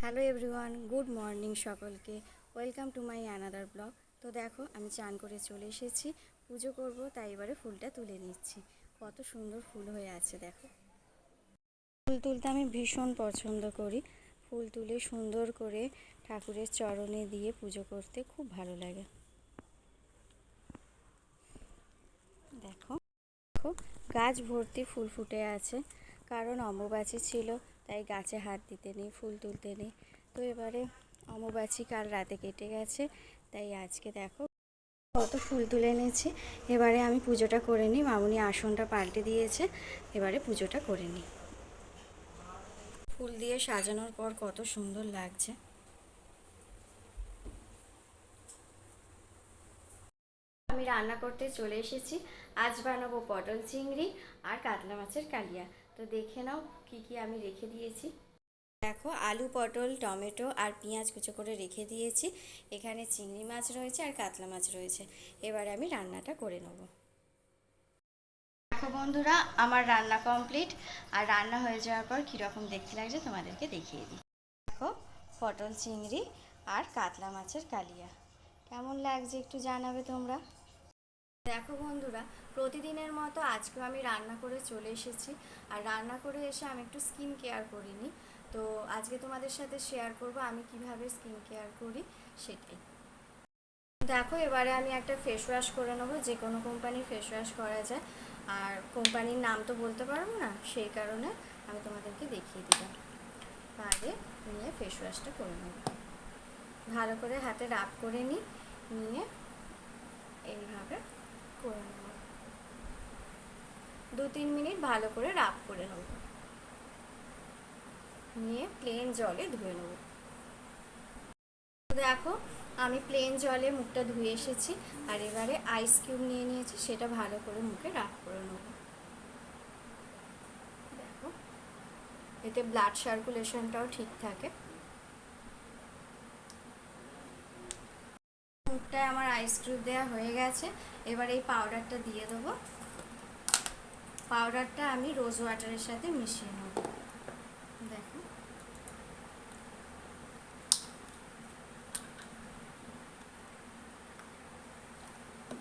Hello everyone, good morning সকলকে। Welcome to my another blog. তো দেখো, আমি চান করে চলে এসেছি। পুজো করব, তাই এবারে ফুলটা তুলে নিচ্ছি। কত সুন্দর ফুল হয়ে আছে, দেখো। ফুল তুলতে আমি ভীষণ পছন্দ করি। ফুল তুলে সুন্দর করে ঠাকুরের চরণে দিয়ে পুজো করতে খুব ভালো লাগে। দেখো দেখো গাছ ভর্তি ফুল ফুটে আছে। কারণ অম্বুবাচী ছিল তাই গাছে হাত দিতে নেই, ফুল তুলতে নেই। তো এবারে অম্বুবাচী কাল রাতে কেটে গেছে, তাই আজকে দেখো কত ফুল তুলে এনেছি। এবারে আমি পুজোটা করে নিই, মামুনি আসনটা পাল্টে দিয়েছে, এবারে পুজোটা করে নিই। ফুল দিয়ে সাজানোর পর কত সুন্দর লাগছে। আমি রান্না করতে চলে এসেছি। আজ বানাবো পটল চিংড়ি আর কাতলা মাছের কালিয়া। তো দেখে নাও কি কি আমি রেখে দিয়েছি। দেখো, আলু, পটল, টমেটো আর পেঁয়াজ কুচো করে রেখে দিয়েছি। এখানে চিংড়ি মাছ রয়েছে আর কাতলা মাছ রয়েছে। এবারে আমি রান্নাটা করে নেব। দেখো বন্ধুরা, আমার রান্না কমপ্লিট। আর রান্না হয়ে যাওয়ার পর কীরকম দেখতে লাগছে তোমাদেরকে দেখিয়ে দিই। দেখো, পটল, চিংড়ি আর কাতলা মাছের কালিয়া। কেমন লাগছে একটু জানাবে তোমরা? দেখো বন্ধুরা, প্রতিদিনের মতো আজকেও আমি রান্না করে চলে এসেছি। আর রান্না করে এসে আমি একটু স্কিন কেয়ার করিনি। তো আজকে তোমাদের সাথে শেয়ার করব আমি কীভাবে স্কিন কেয়ার করি সেটাই। দেখো, এবারে আমি একটা ফেস ওয়াশ করে নেব, যে কোনো কোম্পানির ফেস ওয়াশ করা যায়। আর কোম্পানির নাম তো বলতে পারব না, সেই কারণে আমি তোমাদেরকে দেখিয়ে দিলাম। আগে নিয়ে ফেস ওয়াশটা করে নেব। ভালো করে হাতে রাব করে নিই নিয়ে এইভাবে করে নেব। দু তিন মিনিট ভালো করে রাব করে নেব। নিয়ে প্লেন জলে ধুয়ে নেব। দেখো, আমি প্লেন জলে মুখটা ধুয়ে এসেছি, আর এবারে আইস কিউব নিয়ে নিয়েছি, সেটা ভালো করে মুখে রাব করে নেব। দেখো, এতে ব্লাড সার্কুলেশনটাও ঠিক থাকে। মুখটায় আমার আইস কিউব দেওয়া হয়ে গেছে। এবার এই পাউডারটা দিয়ে দেবো। পাউডারটা আমি রোজ ওয়াটারের সাথে মিশিয়ে নেব। দেখো।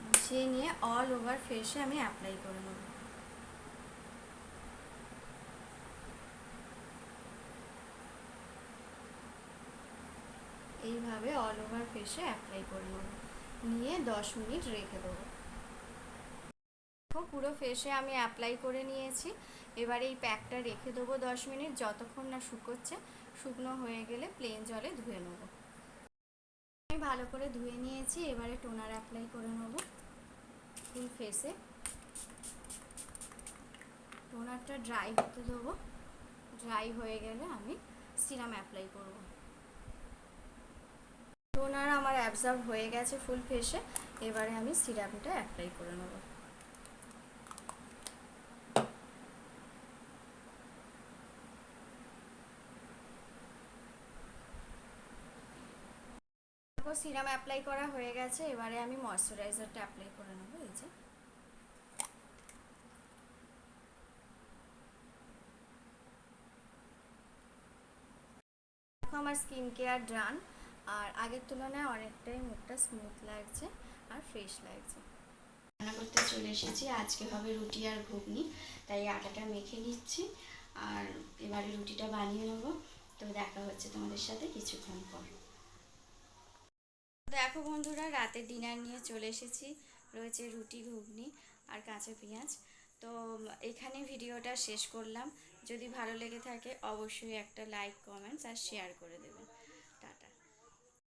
মিশিয়ে নিয়ে অল ওভার ফেসে আমি অ্যাপ্লাই করে নেব। এইভাবে অল ওভার ফেসে অ্যাপ্লাই করে নেব নিয়ে দশ মিনিট রেখে দেবো। দেখো পুরো ফেসে আমি অ্যাপ্লাই করে নিয়েছি। এবার এই প্যাকটা রেখে দেবো দশ মিনিট যতক্ষণ না শুকোচ্ছে। শুকনো হয়ে গেলে প্লেন জলে ধুয়ে নেব। আমি ভালো করে ধুয়ে নিয়েছি, এবারে টোনার অ্যাপ্লাই করে নেব ফুল ফেসে টোনারটা ড্রাই হতে দেবো। ড্রাই হয়ে গেলে আমি সিরাম অ্যাপ্লাই করব। টোনার আমার অ্যাবজর্ব হয়ে গেছে ফুল ফেসে এবারে আমি সিরামটা অ্যাপ্লাই করে নেব। সিরাম অ্যাপ্লাই করা হয়ে গেছে, এবারে আমি ময়শ্চারাইজারটা অ্যাপ্লাই করে নেব, এই যে। আমার স্কিন কেয়ার ডান আর আগের তুলনায় অনেকটাই মুখটা স্মুথ লাগছে আর ফ্রেশ লাগছে। রান্না করতে চলে এসেছি আজকে হবে রুটি আর ঘুগনি তাই আটাটা মেখে নিচ্ছি আর এবারে রুটিটা বানিয়ে নেব। তো দেখা হচ্ছে তোমাদের সাথে কিছুক্ষণ পর। দেখো বন্ধুরা রাতের ডিনার নিয়ে চলে এসেছি রয়েছে রুটি ঘুগনি আর কাঁচা পেঁয়াজ। তো এখানে ভিডিওটা শেষ করলাম। যদি ভালো লেগে থাকে অবশ্যই একটা লাইক কমেন্টস আর শেয়ার করে দেবেন